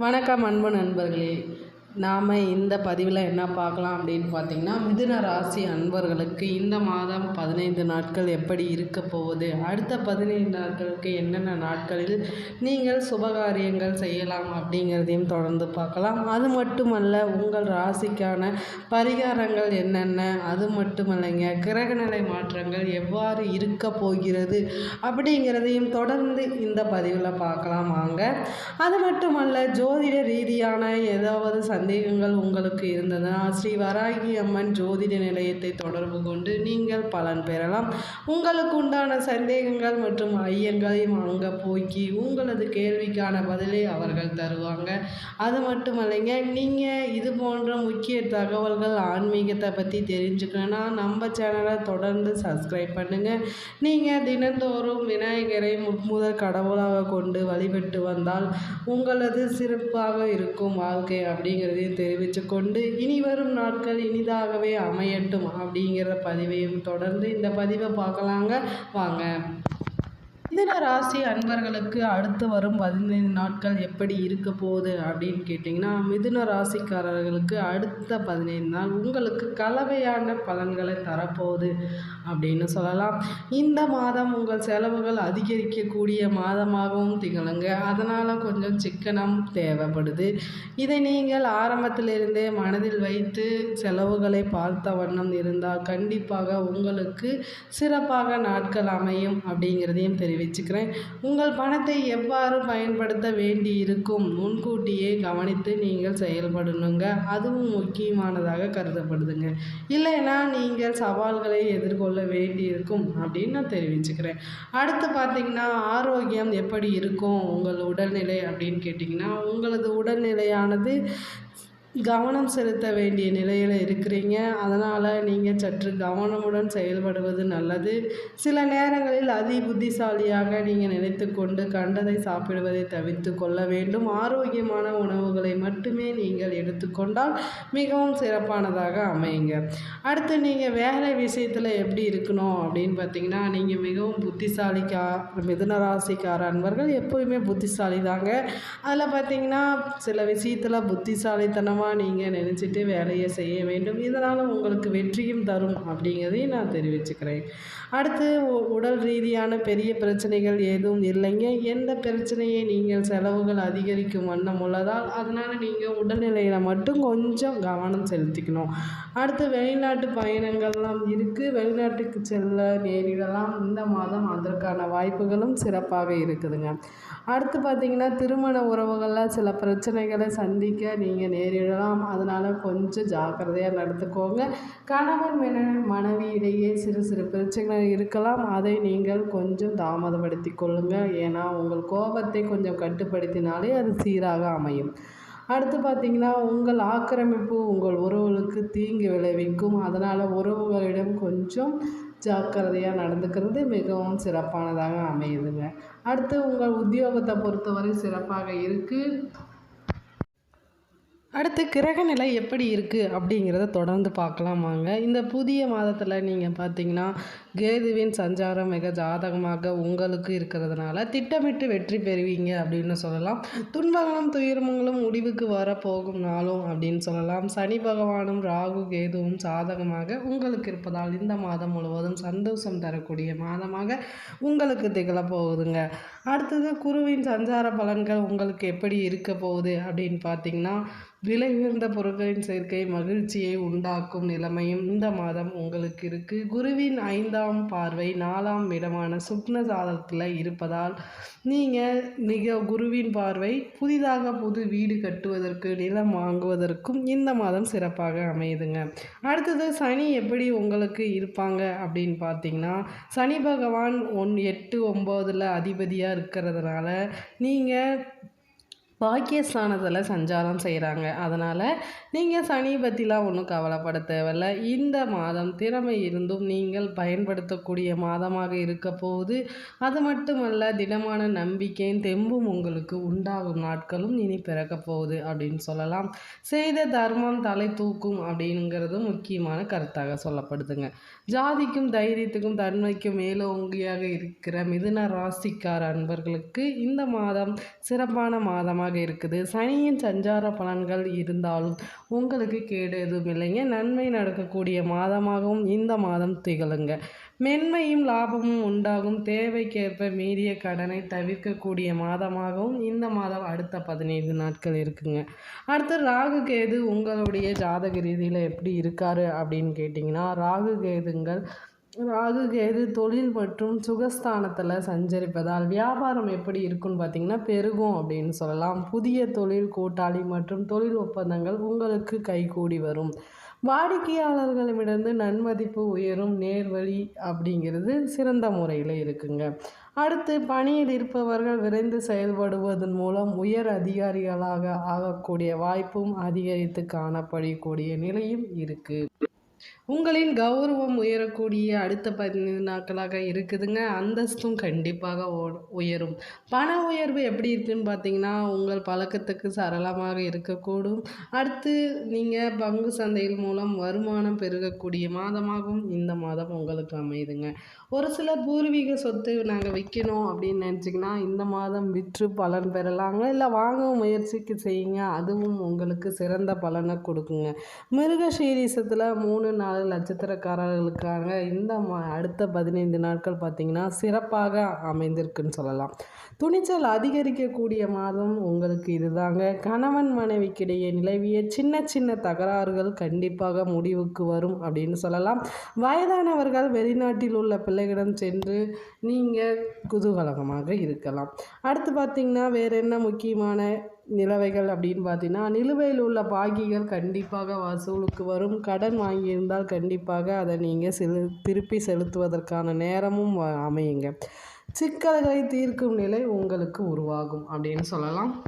வணக்கம் அன்பு நண்பர்களே. நாம் இந்த பதிவில் என்ன பார்க்கலாம் அப்படின்னு பார்த்தீங்கன்னா மிதுன ராசி அன்பர்களுக்கு இந்த மாதம் பதினைந்து நாட்கள் எப்படி இருக்க போகுது? அடுத்த பதினைந்து நாட்களுக்கு என்னென்ன நாட்களில் நீங்கள் சுபகாரியங்கள் செய்யலாம் அப்படிங்கிறதையும் தொடர்ந்து பார்க்கலாம். அது மட்டுமல்ல உங்கள் ராசிக்கான பரிகாரங்கள் என்னென்ன? அது மட்டுமல்லைங்க கிரகநிலை மாற்றங்கள் எவ்வாறு இருக்க போகிறது? அப்படிங்கிறதையும் தொடர்ந்து இந்த பதிவில் பார்க்கலாம் வாங்க. அது மட்டுமல்ல ஜோதிட ரீதியான ஏதாவது சந்தேகங்கள் உங்களுக்கு இருந்ததுன்னா ஸ்ரீ வராகி அம்மன் ஜோதிட நிலையத்தை தொடர்பு கொண்டு நீங்கள் பலன் பெறலாம். உங்களுக்கு உண்டான சந்தேகங்கள் மற்றும் ஐயங்களையும் அங்கே போக்கி உங்களது கேள்விக்கான பதிலை அவர்கள் தருவாங்க. அது மட்டும் இல்லைங்க நீங்கள் இது போன்ற முக்கிய தகவல்கள் ஆன்மீகத்தை பற்றி தெரிஞ்சுக்கணுன்னா நம்ம சேனலை தொடர்ந்து சப்ஸ்கிரைப் பண்ணுங்கள் நீங்கள் தினந்தோறும் விநாயகரை முற்முதல் கடவுளாக கொண்டு வழிபட்டு வந்தால் உங்களது சிறப்பாக இருக்கும் வாழ்க்கை அப்படிங்கிறதையும் தெரிவித்து கொண்டு இனி வரும் நாட்கள் இனிதாகவே அமையட்டும் அப்படிங்கிற பதிவையும் தொடர்ந்து இந்த பதிவை பார்க்கலாங்க. வாங்க. மிதுன ராசி அன்பர்களுக்கு அடுத்து வரும் பதினைந்து நாட்கள் எப்படி இருக்க போகுது அப்படின்னு கேட்டிங்கன்னா மிதுன ராசிக்காரர்களுக்கு அடுத்த பதினைந்து நாள் உங்களுக்கு கலவையான பலன்களை தரப்போகுது அப்படின்னு சொல்லலாம். இந்த மாதம் உங்கள் செலவுகள் அதிகரிக்கக்கூடிய மாதமாகவும் திகழுங்க. அதனால் கொஞ்சம் சிக்கனம் தேவைப்படுது. இதை நீங்கள் ஆரம்பத்திலிருந்தே மனதில் வைத்து செலவுகளை பார்த்த வண்ணம் இருந்தால் கண்டிப்பாக உங்களுக்கு சிறப்பாக நாட்கள் அமையும் அப்படிங்கிறதையும் தெரிவிச்சுக்கிறேன். உங்கள் பணத்தை எவ்வாறு பயன்படுத்த வேண்டி இருக்கும் முன்கூட்டியே கவனித்து நீங்கள் செயல்படணுங்க. அதுவும் முக்கியமானதாக கருதப்படுதுங்க. இல்லைன்னா நீங்கள் சவால்களை எதிர்கொள்ள வேண்டி இருக்கும் அப்படின்னு நான் தெரிவிச்சுக்கிறேன். அடுத்து பார்த்தீங்கன்னா ஆரோக்கியம் எப்படி இருக்கும்? உங்கள் உடல்நிலை அப்படின்னு கேட்டிங்கன்னா உங்களது உடல்நிலையானது கவனம் செலுத்த வேண்டிய நிலையில் இருக்கிறீங்க. அதனால் நீங்கள் சற்று கவனமுடன் செயல்படுவது நல்லது. சில நேரங்களில் அதி புத்திசாலியாக நீங்கள் நினைத்து கொண்டு கண்டதை சாப்பிடுவதை தவிர்த்து கொள்ள வேண்டும். ஆரோக்கியமான உணவுகளை மட்டுமே நீங்கள் எடுத்துக்கொண்டால் மிகவும் சிறப்பானதாக அமையுங்க. அடுத்து நீங்கள் வேலை விஷயத்தில் எப்படி இருக்கணும் அப்படின்னு பார்த்தீங்கன்னா நீங்கள் மிகவும் புத்திசாலிக்கா மிதுனராசிக்கார அன்பர்கள் எப்போயுமே புத்திசாலி தாங்க அதில் பார்த்தீங்கன்னா சில விஷயத்தில் புத்திசாலித்தனம் புத்திசாலித்தனமாக நீங்கள் நினச்சிட்டு வேலையை செய்ய வேண்டும். இதனால் உங்களுக்கு வெற்றியும் தரும் அப்படிங்கிறதையும் நான் தெரிவிச்சுக்கிறேன். அடுத்து உடல் ரீதியான பெரிய பிரச்சனைகள் எதுவும் இல்லைங்க. எந்த பிரச்சனையை நீங்கள் செலவுகள் அதிகரிக்கும் வண்ணம் உள்ளதால் அதனால் நீங்கள் உடல்நிலையில் மட்டும் கொஞ்சம் கவனம் செலுத்திக்கணும். அடுத்து வெளிநாட்டு பயணங்கள்லாம் இருக்குது வெளிநாட்டுக்கு செல்ல நேரிடலாம். இந்த மாதம் அதற்கான வாய்ப்புகளும் சிறப்பாக இருக்குதுங்க. அடுத்து பார்த்தீங்கன்னா திருமண உறவுகளில் சில பிரச்சனைகளை சந்திக்க நீங்கள் நேரிடலாம். அதனால் கொஞ்சம் ஜாக்கிரதையாக நடந்துக்கோங்க. கணவன் மன- மனைவி இடையே சிறு சிறு பிரச்சனைகள் இருக்கலாம். அதை நீங்கள் கொஞ்சம் தாமதப்படுத்தி கொள்ளுங்கள் ஏன்னா உங்கள் கோபத்தை கொஞ்சம் கட்டுப்படுத்தினாலே அது சீராக அமையும். அடுத்து பார்த்தீங்கன்னா உங்கள் ஆக்கிரமிப்பு உங்கள் உறவுகளுக்கு தீங்கு விளைவிக்கும். அதனால் உறவுகளிடம் கொஞ்சம் ஜாக்கிரதையாக நடந்துக்கிறது மிகவும் சிறப்பானதாக அமையுதுங்க. அடுத்து உங்கள் உத்தியோகத்தை பொறுத்தவரை சிறப்பாக இருக்குது அடுத்து கிரகநிலை எப்படி இருக்குது அப்படிங்கிறத தொடர்ந்து பார்க்கலாமாங்க. இந்த புதிய மாதத்தில் நீங்கள் பார்த்தீங்கன்னா கேதுவின் சஞ்சாரம் மிக ஜாதகமாக உங்களுக்கு இருக்கிறதுனால திட்டமிட்டு வெற்றி பெறுவீங்க அப்படின்னு சொல்லலாம். துன்பங்களும் துயரங்களும் முடிவுக்கு வரப்போகும் நாளும் அப்படின்னு சொல்லலாம். சனி பகவானும் ராகு கேதுவும் சாதகமாக உங்களுக்கு இருப்பதால் இந்த மாதம் முழுவதும் சந்தோஷம் தரக்கூடிய மாதமாக உங்களுக்கு திகழப் போகுதுங்க அடுத்தது குருவின் சஞ்சார பலன்கள் உங்களுக்கு எப்படி இருக்க போகுது அப்படின்னு பார்த்தீங்கன்னா விலை உயர்ந்த பொருட்களின் சேர்க்கை மகிழ்ச்சியை உண்டாக்கும் நிலைமையும் இந்த மாதம் உங்களுக்கு இருக்குது குருவின் ஐந்தாம் பார்வை நாலாம் இடமான சுக்ன சாதத்தில் இருப்பதால் நீங்கள் மிக குருவின் பார்வை புதிதாக புது வீடு கட்டுவதற்கு நிலம் வாங்குவதற்கும் இந்த மாதம் சிறப்பாக அமையுதுங்க. அடுத்தது சனி எப்படி உங்களுக்கு இருப்பாங்க அப்படின்னு பார்த்தீங்கன்னா சனி பகவான் ஒன் எட்டு ஒம்போதில் அதிபதியாக இருக்கிறதுனால நீங்கள் பாக்கியஸ்தானத்தில் சஞ்சாரம் செய்கிறாங்க அதனால் நீங்கள் சனி பற்றிலாம் ஒன்றும் கவலைப்பட தேவையில்ல. இந்த மாதம் திறமை இருந்தும் நீங்கள் பயன்படுத்தக்கூடிய மாதமாக இருக்க போகுது. அது மட்டுமல்ல திடமான நம்பிக்கையும் தெம்பும் உங்களுக்கு உண்டாகும் நாட்களும் இனி பிறக்க போகுது அப்படின்னு சொல்லலாம். செய்த தர்மம் தலை தூக்கும் அப்படிங்கிறது முக்கியமான கருத்தாக சொல்லப்படுதுங்க. ஜாதிக்கும் தைரியத்துக்கும் தன்மைக்கும் மேலோங்கியாக இருக்கிற மிதுன ராசிக்கார அன்பர்களுக்கு இந்த மாதம் சிறப்பான மாதமாக மாதமாக இருக்குது. சனியின் சஞ்சார பலன்கள் இருந்தாலும் உங்களுக்கு கேடு எதுவும் இல்லைங்க நன்மை நடக்கக்கூடிய மாதமாகவும் இந்த மாதம் திகழுங்க. மென்மையும் லாபமும் உண்டாகும். தேவைக்கேற்ப மீறிய கடனை தவிர்க்கக்கூடிய மாதமாகவும் இந்த மாதம் அடுத்த பதினைந்து நாட்கள் இருக்குங்க. அடுத்து ராகு கேது உங்களுடைய ஜாதக ரீதியில் எப்படி இருக்காரு அப்படின்னு கேட்டிங்கன்னா ராகு கேதுங்கள் ராகு கேது தொழில் மற்றும் சுகஸ்தானத்தில் சஞ்சரிப்பதால் வியாபாரம் எப்படி இருக்குன்னு பார்த்தீங்கன்னா பெருகும் அப்படின்னு சொல்லலாம். புதிய தொழில் கூட்டாளி மற்றும் தொழில் ஒப்பந்தங்கள் உங்களுக்கு கைகூடி வரும். வாடிக்கையாளர்களிடமிருந்து நன்மதிப்பு உயரும் நேர்வழி அப்படிங்கிறது சிறந்த முறையில் இருக்குங்க. அடுத்து பணியில் இருப்பவர்கள் விரைந்து செயல்படுவதன் மூலம் உயர் அதிகாரிகளாக ஆகக்கூடிய வாய்ப்பும் அதிகரித்து காணப்படக்கூடிய நிலையும் இருக்குது உங்களின் கௌரவம் உயரக்கூடிய அடுத்த பதினைந்து நாட்களாக இருக்குதுங்க. அந்தஸ்தும் கண்டிப்பாக ஓ- உயரும். பண உயர்வு எப்படி இருக்குன்னு பார்த்தீங்கன்னா உங்கள் பழக்கத்துக்கு சரளமாக இருக்கக்கூடும். அடுத்து நீங்கள் பங்கு சந்தையில் மூலம் வருமானம் பெருகக்கூடிய மாதமாகவும் இந்த மாதம் உங்களுக்கு அமையுதுங்க. ஒரு சிலர் பூர்வீக சொத்து நாங்கள் விற்கணும் அப்படின்னு நினச்சிங்கன்னா இந்த மாதம் விற்று பலன் பெறலாங்க. இல்லை வாங்க முயற்சிக்கு செய்யுங்க. அதுவும் உங்களுக்கு சிறந்த பலனை கொடுக்குங்க. மிருக சீரீசத்தில் மூணு நாலு நட்சத்திரக்காரர்களுக்காக இந்த மா அடுத்த பதினைந்து நாட்கள் பார்த்திங்கன்னா சிறப்பாக அமைந்திருக்குன்னு சொல்லலாம். துணிச்சல் அதிகரிக்கக்கூடிய மாதம் உங்களுக்கு இதுதாங்க. கணவன் மனைவிக்கிடையே நிலவிய சின்ன சின்ன தகராறுகள் கண்டிப்பாக முடிவுக்கு வரும் அப்படின்னு சொல்லலாம். வயதானவர்கள் வெளிநாட்டில் உள்ள பிள்ளைகளிடம் சென்று நீங்கள் குதூகலகமாக இருக்கலாம். அடுத்து பார்த்திங்கன்னா வேறு என்ன முக்கியமான நிலவைகள் அப்படின்னு பார்த்தீங்கன்னா நிலுவையில் உள்ள பாக்கிகள் கண்டிப்பாக வசூலுக்கு வரும். கடன் வாங்கியிருந்தால் கண்டிப்பாக அதை நீங்கள் செலு திருப்பி செலுத்துவதற்கான நேரமும் வ- அமையுங்க. சிக்கல்களை தீர்க்கும் நிலை உங்களுக்கு உருவாகும் அப்படின்னு சொல்லலாம்.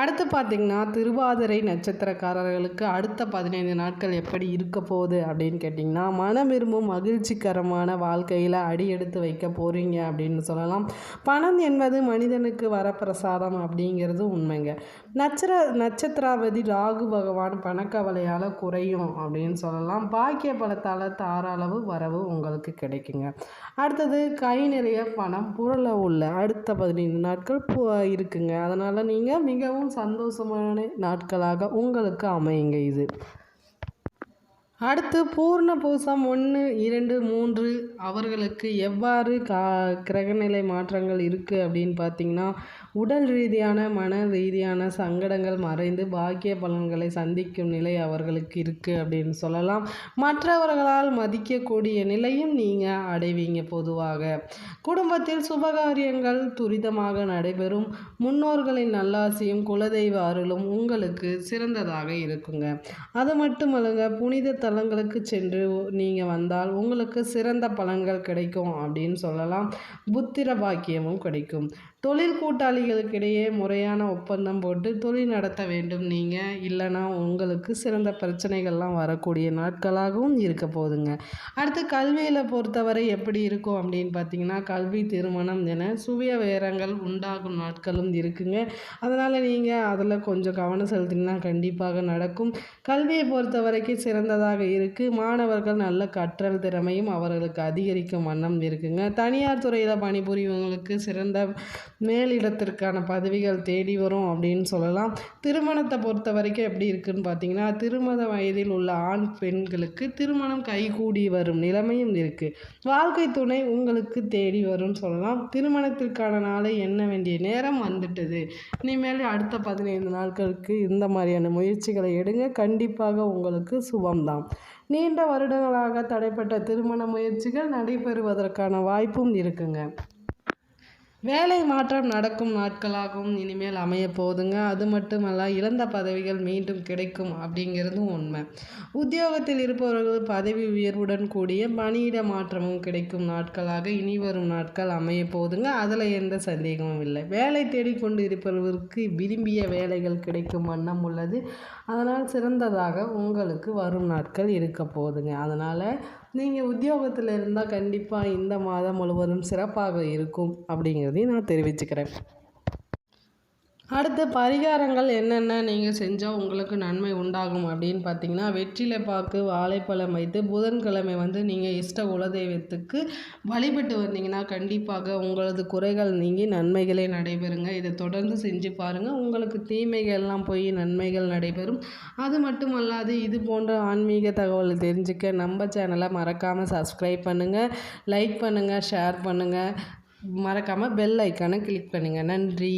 அடுத்து பார்த்திங்கன்னா திருவாதிரை நட்சத்திரக்காரர்களுக்கு அடுத்த பதினைந்து நாட்கள் எப்படி இருக்க போகுது அப்படின்னு கேட்டிங்கன்னா மனம் விரும்பும் மகிழ்ச்சிகரமான வாழ்க்கையில் அடி எடுத்து வைக்க போகிறீங்க அப்படின்னு சொல்லலாம். பணம் என்பது மனிதனுக்கு வரப்பிரசாதம் அப்படிங்கிறது உண்மைங்க. நட்சத்திர நட்சத்திராவதி ராகு பகவான் பணக்கவலையால் குறையும் அப்படின்னு சொல்லலாம். பாக்கிய பலத்தால் தாராளவு வரவு உங்களுக்கு கிடைக்குங்க. அடுத்தது கை நிறைய பணம் புரள உள்ள அடுத்த பதினைந்து நாட்கள் இருக்குங்க. அதனால் நீங்கள் மிகவும் சந்தோஷமான நாட்களாக உங்களுக்கு அமையுங்க இது. அடுத்து பூர்ண பூசம் ஒன்று இரண்டு மூன்று. அவர்களுக்கு எவ்வாறு கா கிரகநிலை மாற்றங்கள் இருக்குது அப்படின்னு பார்த்தீங்கன்னா உடல் ரீதியான மன ரீதியான சங்கடங்கள் மறைந்து பாக்கிய பலன்களை சந்திக்கும் நிலை அவர்களுக்கு இருக்குது அப்படின்னு சொல்லலாம். மற்றவர்களால் மதிக்கக்கூடிய நிலையும் நீங்கள் அடைவீங்க பொதுவாக. குடும்பத்தில் சுபகாரியங்கள் துரிதமாக நடைபெறும். முன்னோர்களின் நல்லாசியும் குலதெய்வ அருளும் உங்களுக்கு சிறந்ததாக இருக்குங்க. அது மட்டுமல்லங்க புனித தலங்களுக்கு சென்று நீங்கள் வந்தால் உங்களுக்கு சிறந்த பலன்கள் கிடைக்கும் அப்படின்னு சொல்லலாம். புத்திர பாக்கியமும் கிடைக்கும். தொழில் கூட்டாளிகளுக்கிடையே முறையான ஒப்பந்தம் போட்டு தொழில் நடத்த வேண்டும் நீங்கள் இல்லைன்னா உங்களுக்கு சிறந்த பிரச்சனைகள்லாம் வரக்கூடிய நாட்களாகவும் இருக்க போதுங்க. அடுத்து கல்வியில் பொறுத்தவரை எப்படி இருக்கும் அப்படின்னு பார்த்தீங்கன்னா கல்வி திருமணம் என சுய வேரங்கள் உண்டாகும் நாட்களும் இருக்குங்க. அதனால் நீங்கள் அதில் கொஞ்சம் கவனம் செலுத்தினா கண்டிப்பாக நடக்கும். கல்வியை பொறுத்த வரைக்கும் சிறந்ததாக இருக்குது மாணவர்கள் நல்ல கற்றல் திறமையும் அவர்களுக்கு அதிகரிக்கும் வண்ணம் இருக்குங்க. தனியார் துறையில் பணிபுரியவங்களுக்கு சிறந்த மேலிடத்திற்கான பதவிகள் தேடி வரும் அப்படின்னு சொல்லலாம். திருமணத்தை பொறுத்த வரைக்கும் எப்படி இருக்குன்னு பார்த்தீங்கன்னா திருமண வயதில் உள்ள ஆண் பெண்களுக்கு திருமணம் கைகூடி வரும் நிலைமையும் இருக்குது வாழ்க்கை துணை உங்களுக்கு தேடி வரும்னு சொல்லலாம். திருமணத்திற்கான நாளை எண்ண வேண்டிய நேரம் வந்துட்டது. இனிமேல் அடுத்த பதினைந்து நாட்களுக்கு இந்த மாதிரியான முயற்சிகளை எடுங்க. கண்டிப்பாக உங்களுக்கு சுபம்தான். நீண்ட வருடங்களாக தடைப்பட்ட திருமண முயற்சிகள் நடைபெறுவதற்கான வாய்ப்பும் இருக்குங்க. வேலை மாற்றம் நடக்கும் நாட்களாகவும் இனிமேல் அமைய போகுதுங்க. அது மட்டுமல்ல இழந்த பதவிகள் மீண்டும் கிடைக்கும் அப்படிங்கிறதும் உண்மை. உத்தியோகத்தில் இருப்பவர்கள் பதவி உயர்வுடன் கூடிய பணியிட மாற்றமும் கிடைக்கும் நாட்களாக இனி வரும் நாட்கள் அமைய போகுதுங்க. அதில் எந்த சந்தேகமும் இல்லை. வேலை தேடிக்கொண்டு இருப்பவர்களுக்கு விரும்பிய வேலைகள் கிடைக்கும் வண்ணம் உள்ளது. அதனால் சிறந்ததாக உங்களுக்கு வரும் நாட்கள் இருக்க போகுதுங்க. அதனால் நீங்கள் உத்தியோகத்தில் இருந்தால் கண்டிப்பாக இந்த மாதம் முழுவதும் சிறப்பாக இருக்கும் அப்படிங்கிறதையும் நான் தெரிவிச்சுக்கிறேன். அடுத்த பரிகாரங்கள் என்னென்ன நீங்கள் செஞ்சால் உங்களுக்கு நன்மை உண்டாகும் அப்படின்னு பார்த்தீங்கன்னா வெற்றிலை பாக்கு வாழைப்பழம் வைத்து புதன்கிழமை வந்து நீங்கள் இஷ்ட குலதெய்வத்துக்கு வழிபட்டு வந்தீங்கன்னா கண்டிப்பாக உங்களது குறைகள் நீங்கி நன்மைகளே நடைபெறுங்க. இதை தொடர்ந்து செஞ்சு பாருங்கள் உங்களுக்கு தீமைகள்லாம் போய் நன்மைகள் நடைபெறும். அது மட்டும் அல்லாது இது போன்ற ஆன்மீக தகவல் தெரிஞ்சுக்க நம்ம சேனலை மறக்காமல் சப்ஸ்கிரைப் பண்ணுங்கள் லைக் பண்ணுங்கள் ஷேர் பண்ணுங்கள் மறக்காமல் பெல் ஐக்கானை கிளிக் பண்ணுங்கள் நன்றி.